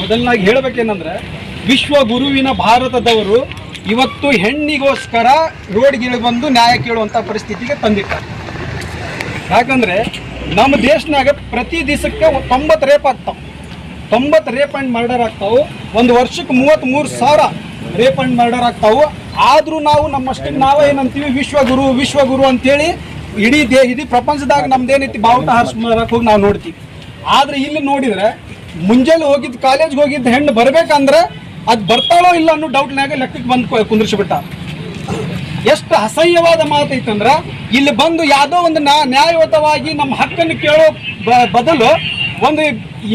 ಮೊದಲನಾಗಿ ಹೇಳ್ಬೇಕೇನಂದ್ರೆ, ವಿಶ್ವ ಗುರುವಿನ ಭಾರತದವರು ಇವತ್ತು ಹೆಣ್ಣಿಗೋಸ್ಕರ ರೋಡ್ಗೆ ಬಂದು ನ್ಯಾಯ ಕೇಳುವಂಥ ಪರಿಸ್ಥಿತಿಗೆ ತಂದಿದ್ದಾರೆ. ಯಾಕಂದ್ರೆ, ನಮ್ಮ ದೇಶನಾಗ ಪ್ರತಿ ದಿವಸಕ್ಕೆ ತೊಂಬತ್ತು ರೇಪ್ ಆಗ್ತಾವ. ತೊಂಬತ್ತು ರೇಪ್ ಆ್ಯಂಡ್ ಮರ್ಡರ್ ಆಗ್ತಾವು. ಒಂದು ವರ್ಷಕ್ಕೆ ಮೂವತ್ತ್ಮೂರು ಸಾವಿರ ರೇಪ್ ಆ್ಯಂಡ್ ಮರ್ಡರ್ ಆಗ್ತಾವು. ಆದರೂ ನಾವು ನಮ್ಮಷ್ಟಕ್ಕೆ ನಾವೇ ಏನಂತೀವಿ ವಿಶ್ವಗುರು ವಿಶ್ವಗುರು ಅಂತೇಳಿ ಇಡೀ ದೇ ಇಡೀ ಪ್ರಪಂಚದಾಗ ನಮ್ದೇನೈತಿ ಬಾವುಟ ಹಾರಿಸ್ಮಾರಕ್ಕೆ ಹೋಗಿ ನಾವು ನೋಡ್ತೀವಿ. ಆದ್ರೆ ಇಲ್ಲಿ ನೋಡಿದ್ರೆ, ಮುಂಜಾನೆ ಹೋಗಿದ್ದು ಕಾಲೇಜ್ಗೆ ಹೋಗಿದ್ದ ಹೆಣ್ಣು ಬರ್ಬೇಕಂದ್ರೆ ಅದು ಬರ್ತಾಳೋ ಇಲ್ಲ ಅನ್ನೋ ಡೌಟ್ನಾಗ ಲೆಕ್ಕಕ್ಕೆ ಬಂದು ಕುಂದ್ರಿಸ್ಬಿಟ್ಟ. ಎಷ್ಟು ಅಸಹ್ಯವಾದ ಮಾತೈತಂದ್ರೆ ಇಲ್ಲಿ ಬಂದು ಯಾವುದೋ ಒಂದು ನ್ಯಾಯಯುತವಾಗಿ ನಮ್ಮ ಹಕ್ಕನ್ನು ಕೇಳೋ ಬದಲು ಒಂದು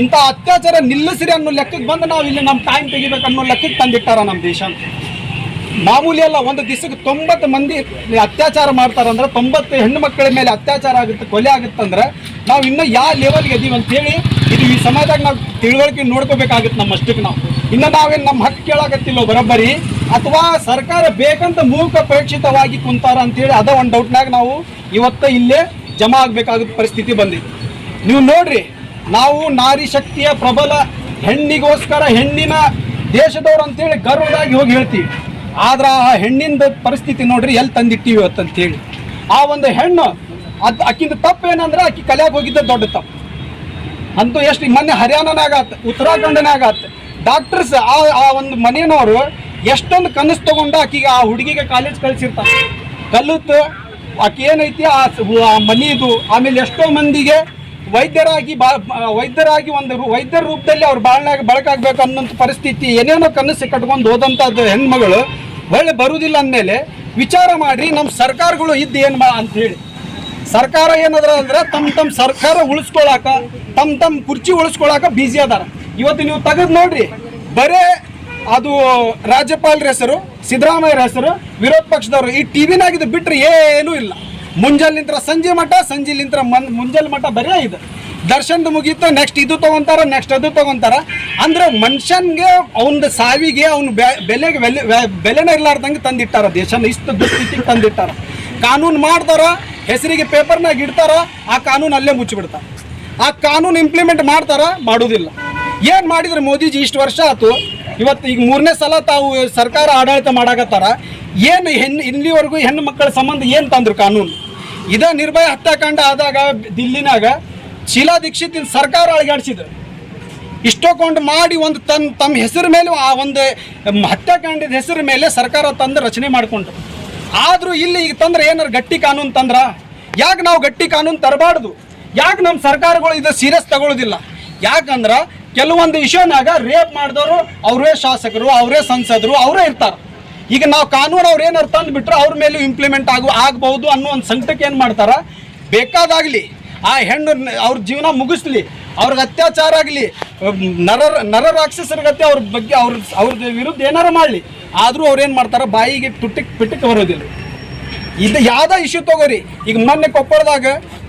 ಇಂಥ ಅತ್ಯಾಚಾರ ನಿಲ್ಲಿಸಿರಿ ಅನ್ನೋ ಲೆಕ್ಕಕ್ಕೆ ಬಂದು ನಾವು ಇಲ್ಲಿ ನಮ್ಮ ಟೈಮ್ ತೆಗಿಬೇಕು ಅನ್ನೋ ಲೆಕ್ಕಕ್ಕೆ ತಂದಿಟ್ಟಾರ ನಮ್ಮ ದೇಶ ಮಾಮೂಲಿ ಅಲ್ಲ, ಒಂದು ದಿವಸಕ್ಕೆ ತೊಂಬತ್ತು ಮಂದಿ ಅತ್ಯಾಚಾರ ಮಾಡ್ತಾರಂದ್ರೆ ತೊಂಬತ್ತು ಹೆಣ್ಣು ಮಕ್ಕಳ ಮೇಲೆ ಅತ್ಯಾಚಾರ ಆಗುತ್ತೆ, ಕೊಲೆ ಆಗುತ್ತಂದ್ರೆ ನಾವು ಇನ್ನೂ ಯಾವ ಲೆವೆಲ್ಗೆ ಇದೀವಿ ಅಂತೇಳಿ ಇದು ಈ ಸಮಾಜದಾಗ ನಾವು ತಿಳುವಳಿಕೆ ನೋಡ್ಕೋಬೇಕಾಗುತ್ತೆ ನಮ್ಮ ಅಷ್ಟಕ್ಕೆ ನಾವು. ಇನ್ನು ನಾವೇನು ನಮ್ಮ ಹಕ್ಕು ಕೇಳಾಗತ್ತಿಲ್ಲ ಬರೋಬ್ಬರಿ, ಅಥವಾ ಸರ್ಕಾರ ಬೇಕಂತ ಮೂಕ ಪ್ರೇಕ್ಷಿತವಾಗಿ ಕುಂತಾರ ಅಂತೇಳಿ ಅದ ಒಂದು ಡೌಟ್ನಾಗ ನಾವು ಇವತ್ತು ಇಲ್ಲೇ ಜಮಾ ಆಗಬೇಕಾದ ಪರಿಸ್ಥಿತಿ ಬಂದಿದೆ. ನೀವು ನೋಡ್ರಿ, ನಾವು ನಾರಿ ಶಕ್ತಿಯ ಪ್ರಬಲ ಹೆಣ್ಣಿಗೋಸ್ಕರ ಹೆಣ್ಣಿನ ದೇಶದವ್ರು ಅಂತೇಳಿ ಗರ್ವದಾಗಿ ಹೋಗಿ ಹೇಳ್ತೀವಿ. ಆದ್ರೆ ಆ ಹೆಣ್ಣಿಂದ ಪರಿಸ್ಥಿತಿ ನೋಡ್ರಿ ಎಲ್ಲಿ ತಂದಿಟ್ಟಿವಿ ಅಂತ ಅಂತೇಳಿ ಆ ಒಂದು ಹೆಣ್ಣು ಅದು ಆಕಿಂದ ತಪ್ಪು ಏನಂದ್ರೆ ಆಕಿ ಕಲ್ಯಾಗ ಹೋಗಿದ್ದ ದೊಡ್ಡ ತಪ್ಪು. ಅಂತೂ ಎಷ್ಟು ಮೊನ್ನೆ ಹರಿಯಾಣನಾಗ ಆತ ಉತ್ತರಾಖಂಡನಾಗ ಆತ ಡಾಕ್ಟರ್ಸ್ ಆ ಆ ಒಂದು ಮನೆಯವರು ಎಷ್ಟೊಂದು ಕನಸು ತಗೊಂಡು ಆಕಿಗೆ ಆ ಹುಡುಗಿಗೆ ಕಾಲೇಜ್ ಕಳಿಸಿರ್ತಾರೆ. ಕಲಿತು ಆಕೆ ಏನೈತಿ ಆ ಮನೆಯದು ಆಮೇಲೆ ಎಷ್ಟೋ ಮಂದಿಗೆ ವೈದ್ಯರಾಗಿ ಬಾ ವೈದ್ಯರಾಗಿ ಒಂದು ವೈದ್ಯರ ರೂಪದಲ್ಲಿ ಅವ್ರು ಬಾಳ್ನಾಗ ಬಳಕಾಗ್ಬೇಕು ಅನ್ನೋಂಥ ಪರಿಸ್ಥಿತಿ ಏನೇನೋ ಕನಸು ಕಟ್ಕೊಂಡು ಹೋದಂಥದ್ದು ಹೆಣ್ಮಗಳು. ಒಳ್ಳೆ ಬರುವುದಿಲ್ಲ ಅಂದಮೇಲೆ ವಿಚಾರ ಮಾಡಿ ನಮ್ಮ ಸರ್ಕಾರಗಳು ಇದ್ದು ಏನು ಮಾ ಅಂತ ಹೇಳಿ. ಸರ್ಕಾರ ಏನದ್ರ ಅಂದ್ರೆ ತಮ್ಮ ತಮ್ಮ ಸರ್ಕಾರ ಉಳಿಸ್ಕೊಳಕ ತಮ್ಮ ತಮ್ಮ ಕುರ್ಚಿ ಉಳಿಸ್ಕೊಳಕ ಬಿಜಿ ಅದಾರ. ಇವತ್ತು ನೀವು ತೆಗೆದು ನೋಡ್ರಿ, ಬರೇ ಅದು ರಾಜ್ಯಪಾಲರ ಹೆಸರು ಸಿದ್ದರಾಮಯ್ಯರ ಹೆಸರು, ವಿರೋಧ ಪಕ್ಷದವರು, ಈ ಟಿವಿನಾಗಿದ್ದು ಬಿಟ್ಟರೆ ಏನೂ ಇಲ್ಲ. ಮುಂಜಾಲಿಂತ್ರ ಸಂಜೆ ಮಠ ಸಂಜೆಲಿಂತ್ರ ಮನ್ ಮುಂಜಾನೆ ಮಠ ಬರೇ ಇದು. ದರ್ಶನದ ಮುಗೀತು ನೆಕ್ಸ್ಟ್ ಇದು ತಗೊಂತಾರ ನೆಕ್ಸ್ಟ್ ಅದು ತಗೊಂತಾರ. ಅಂದ್ರೆ ಮನುಷ್ಯನ್ಗೆ ಅವನ ಸಾವಿಗೆ ಅವ್ನ ಬೆಲೆಗೆ ಬೆಲೆ ಬೆಲೆನೇ ಇರ್ಲಾರ್ದಂಗೆ ತಂದಿಟ್ಟಾರ ದೇಶನ, ಇಷ್ಟು ದುಸ್ಥಿತಿಗೆ ತಂದಿಟ್ಟಾರ. ಕಾನೂನು ಮಾಡ್ತಾರ, ಹೆಸರಿಗೆ ಪೇಪರ್ನಾಗ ಇಡ್ತಾರ, ಆ ಕಾನೂನು ಅಲ್ಲೇ ಮುಚ್ಚಿಬಿಡ್ತಾರ. ಆ ಕಾನೂನು ಇಂಪ್ಲಿಮೆಂಟ್ ಮಾಡ್ತಾರ, ಮಾಡೋದಿಲ್ಲ. ಏನು ಮಾಡಿದ್ರೆ ಮೋದಿಜಿ, ಇಷ್ಟು ವರ್ಷ ಆಯ್ತು ಇವತ್ತು ಈಗ ಮೂರನೇ ಸಲ ತಾವು ಸರ್ಕಾರ ಆಡಳಿತ ಮಾಡಾಕತ್ತಾರ. ಏನು ಹೆಣ್ಣು ಇಲ್ಲಿವರೆಗೂ ಹೆಣ್ಣು ಮಕ್ಕಳ ಸಂಬಂಧ ಏನು ತಂದ್ರು ಕಾನೂನು? ಇದ ನಿರ್ಭಯ ಹತ್ಯಾಕಾಂಡ ಆದಾಗ, ದಿಲ್ಲಿನಾಗ ಶೀಲಾ ದೀಕ್ಷಿತ್ ಸರ್ಕಾರ ಅಳಗಾಡಿಸಿದ್ರು ಇಷ್ಟೊಂದು ಮಾಡಿ ಒಂದು ತನ್ನ ತಮ್ಮ ಹೆಸರು ಮೇಲೆ ಆ ಒಂದು ಹತ್ಯಾಕಾಂಡದ ಹೆಸರು ಮೇಲೆ ಸರ್ಕಾರ ತಂದು ರಚನೆ ಮಾಡಿಕೊಂಡ್ರು. ಆದರೂ ಇಲ್ಲಿ ಈಗ ತಂದ್ರೆ ಏನಾರು ಗಟ್ಟಿ ಕಾನೂನು ತಂದ್ರ? ಯಾಕೆ ನಾವು ಗಟ್ಟಿ ಕಾನೂನು ತರಬಾರ್ದು? ಯಾಕೆ ನಮ್ಮ ಸರ್ಕಾರಗಳು ಇದು ಸೀರಿಯಸ್ ತಗೊಳ್ಳೋದಿಲ್ಲ ಯಾಕಂದ್ರೆ ಕೆಲವೊಂದು ವಿಷಯನಾಗ ರೇಪ್ ಮಾಡಿದವರು ಅವರೇ ಶಾಸಕರು, ಅವರೇ ಸಂಸದರು, ಅವರೇ ಇರ್ತಾರೆ. ಈಗ ನಾವು ಕಾನೂನು ಅವ್ರು ಏನಾರು ತಂದು ಬಿಟ್ಟರೆ ಅವ್ರ ಮೇಲೂ ಇಂಪ್ಲಿಮೆಂಟ್ ಆಗು ಆಗ್ಬಹುದು ಅನ್ನೋ ಒಂದು ಸಂಕಟಕ್ಕೆ ಏನು ಮಾಡ್ತಾರೆ? ಬೇಕಾದಾಗಲಿ ಆ ಹೆಣ್ಣು ಅವ್ರ ಜೀವನ ಮುಗಿಸ್ಲಿ, ಅವ್ರಿಗೆ ಅತ್ಯಾಚಾರ ಆಗಲಿ, ನರ ನರ ರಾಕ್ಷಸರಿಗತ್ತೆ ಅವ್ರ ಬಗ್ಗೆ ಅವ್ರ ಅವ್ರ ವಿರುದ್ಧ ಏನಾರ ಮಾಡಲಿ, ಆದರೂ ಅವ್ರು ಏನು ಮಾಡ್ತಾರೆ, ಬಾಯಿಗೆ ತುಟ್ಟಿಕ್ ಪಿಟ್ಟಿಕ್ ಬರೋದಿಲ್ಲ. ಇದು ಯಾವುದೋ ಇಶ್ಯೂ ತಗೋರಿ? ಈಗ ಮೊನ್ನೆ ಕೊಪ್ಪಳದಾಗ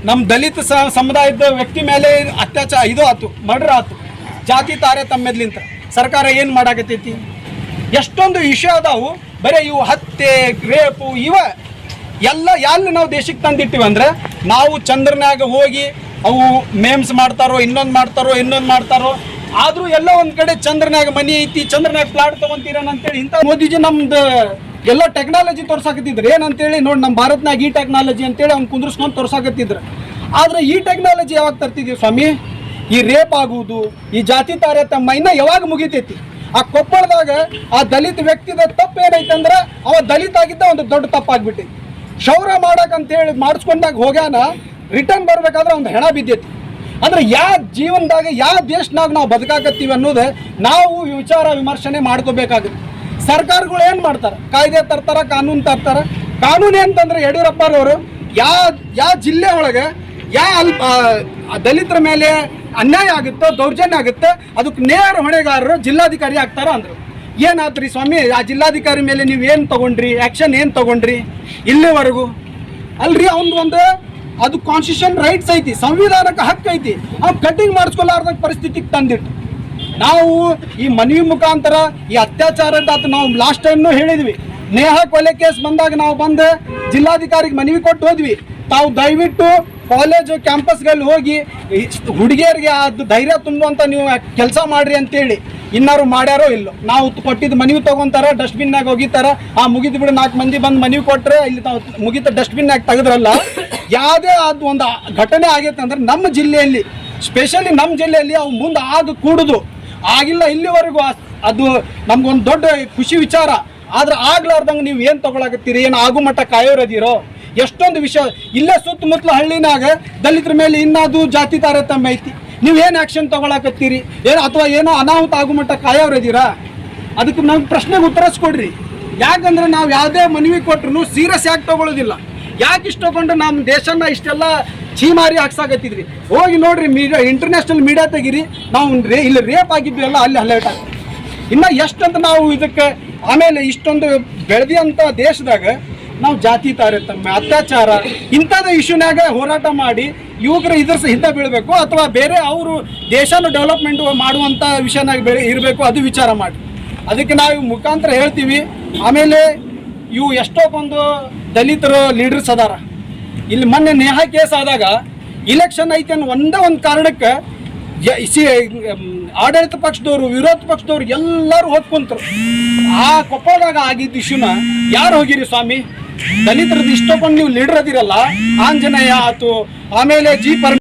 ನಮ್ಮ ದಲಿತ ಸಮುದಾಯದ ವ್ಯಕ್ತಿ ಮೇಲೆ ಅತ್ಯಾಚಾರ, ಇದು ಆತು, ಮರ್ಡರ್ ಆತು. ಜಾತಿ ತಾರತಮ್ಯದ್ಲಿಂತ ಸರ್ಕಾರ ಏನು ಮಾಡಾಕತ್ತೈತಿ? ಎಷ್ಟೊಂದು ವಿಷಯ ಅದಾವು. ಬರೀ ಇವು ಹತ್ಯೆ ರೇಪು ಇವ, ಎಲ್ಲ ಎಲ್ಲಿ ನಾವು ದೇಶಕ್ಕೆ ತಂದಿಟ್ಟಿವಿ ಅಂದ್ರೆ ನಾವು ಚಂದ್ರನಾಗ ಹೋಗಿ ಅವು ಮೇಮ್ಸ್ ಮಾಡ್ತಾರೋ, ಇನ್ನೊಂದು ಮಾಡ್ತಾರೋ ಇನ್ನೊಂದು ಮಾಡ್ತಾರೋ, ಆದ್ರೂ ಎಲ್ಲ ಒಂದು ಕಡೆ ಚಂದ್ರನಾಗ ಮನೆ ಐತಿ ಚಂದ್ರನಾಗ ಫ್ಲಾಟ್ ತಗೊಂತೀರನ್ ಅಂತೇಳಿ ಇಂಥ ಮೋದಿಜಿ ನಮ್ದು ಎಲ್ಲ ಟೆಕ್ನಾಲಜಿ ತೋರ್ಸಾಕತ್ತಿದ್ರು. ಏನಂತೇಳಿ ನೋಡಿ ನಮ್ಮ ಭಾರತ್ನಾಗ ಈ ಟೆಕ್ನಾಲಜಿ ಅಂತೇಳಿ ಅವ್ನು ಕುಂದ್ರಸ್ಕೊಂಡು ತೋರ್ಸಾಕತ್ತಿದ್ರು. ಆದ್ರೆ ಈ ಟೆಕ್ನಾಲಜಿ ಯಾವಾಗ ತರ್ತಿದೀವಿ ಸ್ವಾಮಿ? ಈ ರೇಪ್ ಆಗುವುದು, ಈ ಜಾತಿ ತಾರತಮ್ಯ ಇನ್ನ ಯಾವಾಗ ಮುಗಿತೈತಿ? ಆ ಕೊಪ್ಪಳದಾಗ ಆ ದಲಿತ ವ್ಯಕ್ತಿದ ತಪ್ಪು ಏನೈತೆ ಅಂದ್ರೆ ಅವ ದಲಿತ ಆಗಿದ್ದ ಒಂದು ದೊಡ್ಡ ತಪ್ಪಾಗ್ಬಿಟ್ಟೈತಿ. ಕ್ಷೌರ ಮಾಡಕ್ ಅಂತ ಹೇಳಿ ಮಾಡಿಸ್ಕೊಂಡಾಗ ಹೋಗ್ಯಾನ ರಿಟರ್ನ್ ಬರ್ಬೇಕಾದ್ರೆ ಒಂದು ಹೆಣ ಬಿದ್ದೈತಿ. ಅಂದ್ರೆ ಯಾವ ಜೀವನದಾಗ ಯಾವ ದೇಶನಾಗ ನಾವು ಬದುಕಾಕತ್ತೀವಿ ಅನ್ನೋದು ನಾವು ವಿಚಾರ ವಿಮರ್ಶನೆ ಮಾಡ್ಕೋಬೇಕಾಗುತ್ತೆ. ಸರ್ಕಾರಗಳು ಏನು ಮಾಡ್ತಾರೆ? ಕಾಯ್ದೆ ತರ್ತಾರ, ಕಾನೂನು ತರ್ತಾರ. ಕಾನೂನು ಅಂತಂದ್ರೆ ಯಡಿಯೂರಪ್ಪರವರು ಯಾವ ಯಾವ ಜಿಲ್ಲೆ ಒಳಗೆ ಯಾವ ಅಲ್ಪ ದಲಿತರ ಮೇಲೆ ಅನ್ಯಾಯ ಆಗುತ್ತೋ, ದೌರ್ಜನ್ಯ ಆಗುತ್ತೋ, ಅದಕ್ಕೆ ನೇರ ಹೊಣೆಗಾರರು ಜಿಲ್ಲಾಧಿಕಾರಿ ಆಗ್ತಾರ ಅಂದ್ರು. ಏನಾತ್ರಿ ಸ್ವಾಮಿ, ಆ ಜಿಲ್ಲಾಧಿಕಾರಿ ಮೇಲೆ ನೀವು ಏನು ತಗೊಂಡ್ರಿ? ಆ್ಯಕ್ಷನ್ ಏನು ತಗೊಂಡ್ರಿ? ಇಲ್ಲಿವರೆಗೂ? ಅಲ್ರಿ, ಅವ್ನು ಒಂದು ಅದು ಕಾನ್ಸ್ಟಿಟ್ಯೂಷನ್ ರೈಟ್ಸ್ ಐತಿ, ಸಂವಿಧಾನಕ್ಕೆ ಹಕ್ಕು ಐತಿ. ಅವ್ನು ಕಟಿಂಗ್ ಮಾಡಿಸ್ಕೊಲಾರ್ದ ಪರಿಸ್ಥಿತಿಗೆ ತಂದಿಟ್ಟು ನಾವು ಈ ಮನವಿ ಮುಖಾಂತರ ಈ ಅತ್ಯಾಚಾರದ ನಾವು ಲಾಸ್ಟ್ ಟೈಮ್ನು ಹೇಳಿದ್ವಿ. ನೇಹ ಕೊಲೆ ಕೇಸ್ ಬಂದಾಗ ನಾವು ಬಂದು ಜಿಲ್ಲಾಧಿಕಾರಿಗೆ ಮನವಿ ಕೊಟ್ಟು ಹೋದ್ವಿ. ತಾವು ದಯವಿಟ್ಟು ಕಾಲೇಜು ಕ್ಯಾಂಪಸ್ಗಳಲ್ಲಿ ಹೋಗಿ ಹುಡುಗಿಯರಿಗೆ ಅದು ಧೈರ್ಯ ತುಂಬುವಂತ ನೀವು ಕೆಲಸ ಮಾಡ್ರಿ ಅಂತೇಳಿ. ಇನ್ನಾರು ಮಾಡ್ಯಾರೋ ಇಲ್ಲೋ. ನಾವು ಕೊಟ್ಟಿದ್ದು ಮನವಿ ತಗೊಂತಾರ ಡಸ್ಟ್ಬಿನ್ನಾಗ ಒಗಿತಾರ ಆ ಮುಗಿದ್ ಬಿಡು ನಾಲ್ಕು ಮಂದಿ ಬಂದು ಮನವಿ ಕೊಟ್ರೆ ಇಲ್ಲಿ ನಾವು ಮುಗಿತ ಡಸ್ಟ್ಬಿನ್ನಾಗ ತೆಗೆದ್ರಲ್ಲ, ಯಾವುದೇ ಅದು ಒಂದು ಘಟನೆ ಆಗೈತೆ ಅಂದ್ರೆ ನಮ್ಮ ಜಿಲ್ಲೆಯಲ್ಲಿ ಸ್ಪೆಷಲಿ ನಮ್ಮ ಜಿಲ್ಲೆಯಲ್ಲಿ ಅವು ಮುಂದೆ ಆದ ಕೂಡುದು. ಆಗಿಲ್ಲ ಇಲ್ಲಿವರೆಗೂ ಅದು ನಮ್ಗೊಂದು ದೊಡ್ಡ ಖುಷಿ ವಿಚಾರ. ಆದ್ರೆ ಆಗ್ಲಾರ್ದಂಗೆ ನೀವು ಏನು ತಗೊಳಕತ್ತೀರಿ? ಏನು ಆಗು ಮಟ್ಟ ಕಾಯೋರದಿರೋ? ಎಷ್ಟೊಂದು ವಿಷಯ. ಇಲ್ಲೇ ಸುತ್ತಮುತ್ತಲ ಹಳ್ಳಿನಾಗ ದಲಿತರ ಮೇಲೆ ಇನ್ನಾದು ಜಾತಿ ತಾರತಮ್ಯ ಐತಿ. ನೀವು ಏನು ಆ್ಯಕ್ಷನ್ ತಗೊಳಕತ್ತೀರಿ? ಏನು ಅಥವಾ ಏನೋ ಅನಾಹುತ ಆಗೋ ಮಟ್ಟ ಕಾಯೋರದಿರಾ ಅದಕ್ಕೆ ನಾವು ಪ್ರಶ್ನೆಗೆ ಉತ್ತರಿಸ್ಕೊಡ್ರಿ. ಯಾಕಂದ್ರೆ ನಾವು ಯಾವುದೇ ಮನವಿ ಕೊಟ್ರು ಸೀರಿಯಸ್ ಯಾಕೆ ತಗೊಳ್ಳೋದಿಲ್ಲ ಯಾಕೆ ಇಷ್ಟು ತೊಗೊಂಡು ನಮ್ಮ ದೇಶನ ಇಷ್ಟೆಲ್ಲ ಚೀಮಾರಿ ಹಾಕ್ಸಾಕತ್ತಿದ್ರಿ? ಹೋಗಿ ನೋಡ್ರಿ ಮೀಡಿಯಾ ಇಂಟರ್ನ್ಯಾಷನಲ್ ಮೀಡಿಯಾ ತೆಗೀರಿ. ನಾವು ರೇ ಇಲ್ಲಿ ರೇಪ್ ಆಗಿದ್ವಲ್ಲ ಅಲ್ಲಿ ಹೈಲೈಟ್ ಆಗ್ತದೆ ಇನ್ನು ಎಷ್ಟಂತ ನಾವು ಇದಕ್ಕೆ ಆಮೇಲೆ ಇಷ್ಟೊಂದು ಬೆಳೆದಿಯಂಥ ದೇಶದಾಗ ನಾವು ಜಾತಿ ತಾರತಮ್ಯ, ಅತ್ಯಾಚಾರ, ಇಂಥದ್ದು ಇಶ್ಯೂನಾಗ ಹೋರಾಟ ಮಾಡಿ ಯುವಕರು ಇದ್ರ ಹಿಂದ ಬೀಳಬೇಕು ಅಥವಾ ಬೇರೆ ಅವರು ದೇಶನ ಡೆವಲಪ್ಮೆಂಟ್ ಮಾಡುವಂಥ ವಿಷಯನಾಗ ಬೆಳೆ ಇರಬೇಕು ಅದು ವಿಚಾರ ಮಾಡಿ. ಅದಕ್ಕೆ ನಾವು ಮುಖಾಂತರ ಹೇಳ್ತೀವಿ, ಆಮೇಲೆ ಇವು ಎಷ್ಟೊಂದು ದಲಿತರು ಲೀಡರ್ಸ್ ಅದಾರ. ಇಲ್ಲಿ ಮೊನ್ನೆ ನೇಹಾ ಕೇಸ್ ಆದಾಗ ಇಲೆಕ್ಷನ್ ಐತೆ ಅನ್ನೋ ಒಂದೇ ಒಂದು ಕಾರಣಕ್ಕೆ ಸಿ ಆಡಳಿತ ಪಕ್ಷದವರು, ವಿರೋಧ ಪಕ್ಷದವ್ರು ಎಲ್ಲರೂ ಹೊತ್ಕೊಂತರು ಕುಂತರು. ಆ ಕೊಪ್ಪಳದಾಗ ಆಗಿದ್ದ ಇಶ್ಯೂನ ಯಾರು ಹೋಗಿರಿ ಸ್ವಾಮಿ? ದಲಿತರದ್ದು ಇಷ್ಟೊಂದು ನೀವು ಲೀಡರ್ ಅದಿರಲ್ಲ? ಆಂಜನೇಯ ಆತು ಆಮೇಲೆ ಜಿ ಪರ್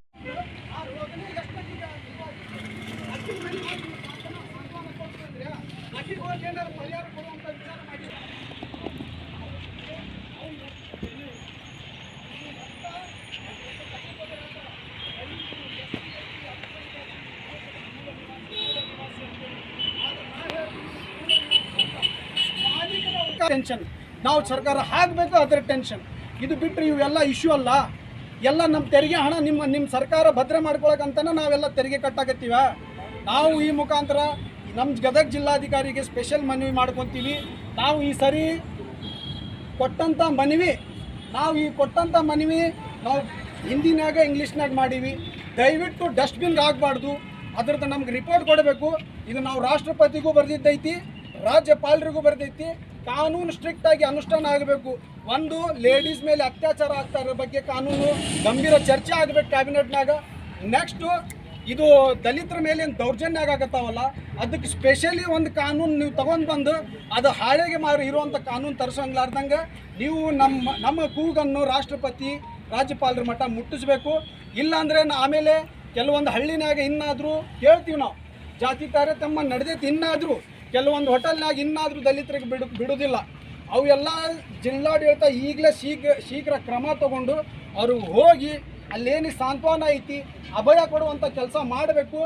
ಟೆನ್ಷನ್ ನಾವು ಸರ್ಕಾರ ಹಾಕಬೇಕು, ಅದರ ಟೆನ್ಷನ್ ಇದು ಬಿಟ್ಟರೆ ಇವೆಲ್ಲ ಇಶ್ಯೂ ಅಲ್ಲ. ಎಲ್ಲ ನಮ್ಮ ತೆರಿಗೆ ಹಣ ನಿಮ್ಮ ನಿಮ್ಮ ಸರ್ಕಾರ ಭದ್ರ ಮಾಡ್ಕೊಳಕಂತನ ನಾವೆಲ್ಲ ತೆರಿಗೆ ಕಟ್ಟಾಕತ್ತೀವ? ನಾವು ಈ ಮುಖಾಂತರ ನಮ್ಮ ಗದಗ ಜಿಲ್ಲಾಧಿಕಾರಿಗೆ ಸ್ಪೆಷಲ್ ಮನವಿ ಮಾಡ್ಕೊತೀವಿ. ನಾವು ಈ ಸರಿ ಕೊಟ್ಟಂಥ ಮನವಿ, ನಾವು ಈ ಕೊಟ್ಟಂಥ ಮನವಿ ನಾವು ಹಿಂದಿನಾಗ ಇಂಗ್ಲೀಷ್ನಾಗ ಮಾಡೀವಿ. ದಯವಿಟ್ಟು ಡಸ್ಟ್ಬಿನ್ಗೆ ಆಗಬಾರ್ದು ಅದ್ರದ್ದು ನಮ್ಗೆ ರಿಪೋರ್ಟ್ ಕೊಡಬೇಕು. ಇದು ನಾವು ರಾಷ್ಟ್ರಪತಿಗೂ ಬರೆದಿದ್ದೈತಿ, ರಾಜ್ಯಪಾಲರಿಗೂ ಬರೆದೈತಿ ಕಾನೂನು ಸ್ಟ್ರಿಕ್ಟ್ ಆಗಿ ಅನುಷ್ಠಾನ ಆಗಬೇಕು. ಒಂದು ಲೇಡೀಸ್ ಮೇಲೆ ಅತ್ಯಾಚಾರ ಆಗ್ತಾ ಇರೋ ಬಗ್ಗೆ ಕಾನೂನು ಗಂಭೀರ ಚರ್ಚೆ ಆಗಬೇಕು ಕ್ಯಾಬಿನೆಟ್ನಾಗ. ನೆಕ್ಸ್ಟು ಇದು ದಲಿತರ ಮೇಲೆ ಏನ್ ದೌರ್ಜನ್ಯ ಆಗತ್ತಾವಲ್ಲ ಅದಕ್ಕೆ ಸ್ಪೆಷಲಿ ಒಂದು ಕಾನೂನು ನೀವು ತಗೊಂಡು ಬಂದು ಅದು ಹಾಳೆಗೆ ಮಾರಿ ಇರುವಂಥ ಕಾನೂನು ತರಿಸಂಗ್ಲಾರ್ದಂಗೆ ನೀವು ನಮ್ಮ ನಮ್ಮ ಕೂಗನ್ನು ರಾಷ್ಟ್ರಪತಿ ರಾಜ್ಯಪಾಲರ ಮಟ್ಟ ಮುಟ್ಟಿಸ್ಬೇಕು. ಇಲ್ಲಾಂದರೆ ಆಮೇಲೆ ಕೆಲವೊಂದು ಹಳ್ಳಿನಾಗ ಇನ್ನಾದರೂ ಕೇಳ್ತೀವಿ ನಾವು. ಜಾತಿ ತಾರತಮ್ಯ ನಡೆದೈತಿ ಇನ್ನಾದರೂ. ಕೆಲವೊಂದು ಹೋಟೆಲ್ನಾಗ ಇನ್ನಾದರೂ ದಲಿತರಿಗೆ ಬಿಡು ಬಿಡುವುದಿಲ್ಲ ಅವೆಲ್ಲ ಜಿಲ್ಲಾಡಳಿತ ಈಗಲೇ ಶೀಘ್ರ ಶೀಘ್ರ ಕ್ರಮ ತಗೊಂಡು ಅವರು ಹೋಗಿ ಅಲ್ಲೇನು ಸಾಂತ್ವನ ಐತಿ, ಅಭಯ ಕೊಡುವಂಥ ಕೆಲಸ ಮಾಡಬೇಕು.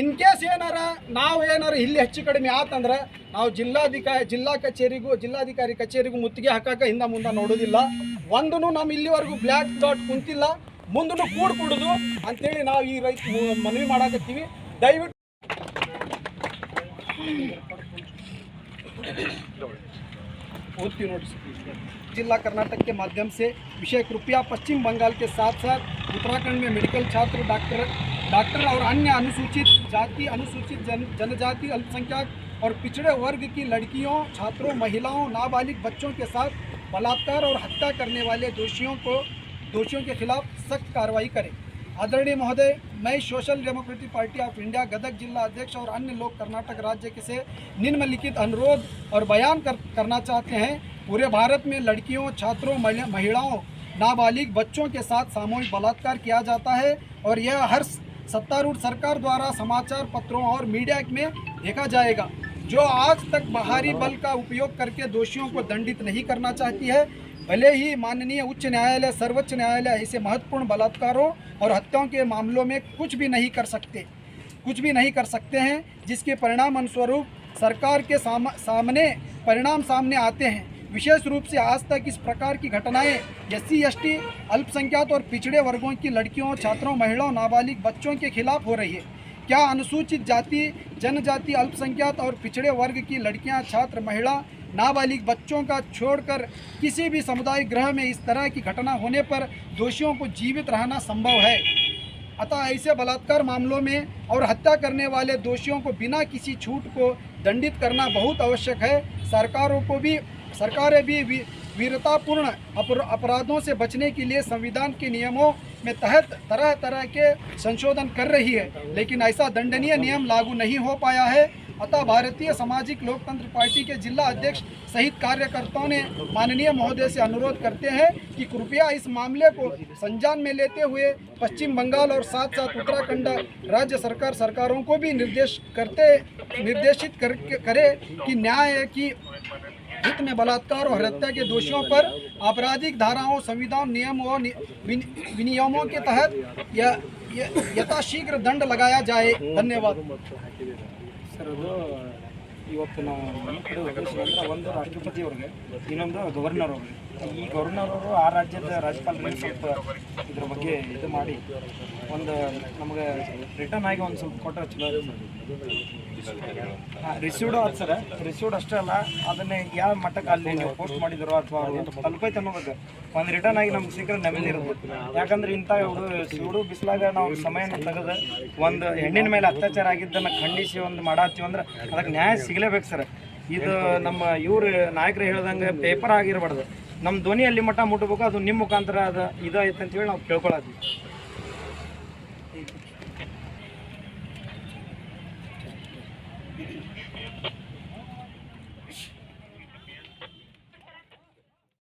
ಇನ್ ಕೇಸ್ ಏನಾರ ನಾವು ಏನಾರ ಇಲ್ಲಿ ಹೆಚ್ಚು ಕಡಿಮೆ ಆತಂದ್ರೆ ನಾವು ಜಿಲ್ಲಾಧಿಕಾರಿ, ಜಿಲ್ಲಾ ಕಚೇರಿಗೂ, ಜಿಲ್ಲಾಧಿಕಾರಿ ಕಚೇರಿಗೂ ಮುತ್ತಿಗೆ ಹಾಕಾಕ ಹಿಂದೆ ಮುಂದೆ ನೋಡೋದಿಲ್ಲ. ಒಂದೂ ನಮ್ಮ ಇಲ್ಲಿವರೆಗೂ ಬ್ಲ್ಯಾಕ್ ಡಾಟ್ ಕುಂತಿಲ್ಲ. ಮುಂದೂ ಕೂಡ್ ಕೊಡೋದು ಅಂತೇಳಿ ನಾವು ಈ ರೈತ ಮನವಿ ಮಾಡಾಕತ್ತೀವಿ. ದಯವಿಟ್ಟು जिला कर्नाटक के माध्यम से विषय कृपया पश्चिम बंगाल के साथ साथ उत्तराखंड में मेडिकल छात्र डॉक्टर डॉक्टर और अन्य अनुसूचित जाति, अनुसूचित जन, जनजाति, अल्पसंख्यक और पिछड़े वर्ग की लड़कियों, छात्रों, महिलाओं, नाबालिग बच्चों के साथ बलात्कार और हत्या करने वाले दोषियों को, दोषियों के खिलाफ सख्त कार्रवाई करें। आदरणीय महोदय मैं social democratic party of India Gadag जिला अध्यक्ष और अन्य लोग कर्नाटक राज्य के से निम्नलिखित अनुरोध और बयान कर, करना चाहते हैं। पूरे भारत में लड़कियों छात्रों महिलाओं नाबालिग बच्चों के साथ सामूहिक बलात्कार किया जाता है और यह हर सत्तारूढ़ सरकार द्वारा समाचार पत्रों और मीडिया में देखा जाएगा। जो आज तक बाहरी बल का उपयोग करके दोषियों को दंडित नहीं करना चाहती है भले ही माननीय उच्च न्यायालय सर्वोच्च न्यायालय ऐसे महत्वपूर्ण बलात्कारों और हत्याओं के मामलों में कुछ भी नहीं कर सकते कुछ भी नहीं कर सकते हैं जिसके परिणाम अनुस्वरूप सरकार के साम, सामने परिणाम सामने आते हैं। विशेष रूप से आज तक इस प्रकार की घटनाएँ एस सी अल्पसंख्यक और पिछड़े वर्गों की लड़कियों छात्रों महिलाओं नाबालिग बच्चों के खिलाफ हो रही है। क्या अनुसूचित जाति जनजाति अल्पसंख्यक और पिछड़े वर्ग की लड़कियाँ छात्र महिला नाबालिग बच्चों का छोड़कर किसी भी सामुदायिक गृह में इस तरह की घटना होने पर दोषियों को जीवित रहना संभव है। अतः ऐसे बलात्कार मामलों में और हत्या करने वाले दोषियों को बिना किसी छूट को दंडित करना बहुत आवश्यक है। सरकारों को भी सरकारें भी वीरतापूर्ण अपर, अपराधों से बचने के लिए संविधान के नियमों में तहत तरह तरह के संशोधन कर रही है। लेकिन ऐसा दंडनीय नियम लागू नहीं हो पाया है। अतः भारतीय सामाजिक लोकतंत्र पार्टी के जिला अध्यक्ष सहित कार्यकर्ताओं ने माननीय महोदय से अनुरोध करते हैं कि कृपया इस मामले को संज्ञान में लेते हुए पश्चिम बंगाल और साथ साथ उत्तराखंड राज्य सरकार सरकारों को भी निर्देश करते निर्देशित कर, करे कि न्याय की हित में बलात्कार और हत्या के दोषियों पर आपराधिक धाराओं संविधान नियम और विनियमों के तहत यथाशीघ्र दंड लगाया जाए। धन्यवाद। ಸರ್ ಇವತ್ತು ನಾವು ಒಂದು ರಾಷ್ಟ್ರಪತಿ ಅವ್ರಿಗೆ ಇನ್ನೊಂದು ಗವರ್ನರ್ ಅವ್ರಿಗೆ. ಈ ಗವರ್ನರ್ ಅವರು ಆ ರಾಜ್ಯದ ರಾಜ್ಯಪಾಲರಿಗೆ ಸ್ವಲ್ಪ ಇದ್ರ ಬಗ್ಗೆ ಇದು ಮಾಡಿ ಒಂದು ನಮಗೆ ರಿಟರ್ನ್ ಆಗಿ ಒಂದು ಸ್ವಲ್ಪ ಕೊಟ್ಟರೆ ಚಲೋ ರಿಸೀವ್ಡ್ ಆದ ಸರ್. ರಿಸೀವ್ಡ್ ಅಷ್ಟೇ ಅಲ್ಲ, ಅದನ್ನ ಯಾವ ಮಟ್ಟಕ್ಕೆ ಅಲ್ಲಿ ನೀವು ಪೋಸ್ಟ್ ಮಾಡಿದ್ರು ಅಥವಾ ತಲುಪೈತೆ ಅನ್ನೋದಕ್ಕೆ ಒಂದು ರಿಟರ್ನ್ ಆಗಿ ನಮ್ಗೆ ಸಿಕ್ಕರೆ ನೆಮ್ಮದಿ ಇರುತ್ತೆ. ಯಾಕಂದ್ರೆ ಇಂಥ ಸುಡು ಬಿಸಿಲಾಗ ನಾವು ಸಮಯನ ತೆಗೆದು ಒಂದು ಹೆಣ್ಣಿನ ಮೇಲೆ ಅತ್ಯಾಚಾರ ಆಗಿದ್ದನ್ನು ಖಂಡಿಸಿ ಒಂದು ಮಾಡತ್ತೀವಿ ಅಂದ್ರೆ ಅದಕ್ಕೆ ನ್ಯಾಯ ಸಿಗಲೇಬೇಕು ಸರ್. ಇದು ನಮ್ಮ ಇವ್ರು ನಾಯಕರು ಹೇಳ್ದಂಗೆ ಪೇಪರ್ ಆಗಿರಬಾರ್ದು. ನಮ್ಮ ಧ್ವನಿ ಅಲ್ಲಿ ಮಟ್ಟ ಮುಟ್ಟಬೇಕು ಅದು ನಿಮ್ಮ ಮುಖಾಂತರ ಅದು ಇದಾಯ್ತು ಅಂತೇಳಿ ನಾವು ಕೇಳ್ಕೊಳತ್ತೀವಿ.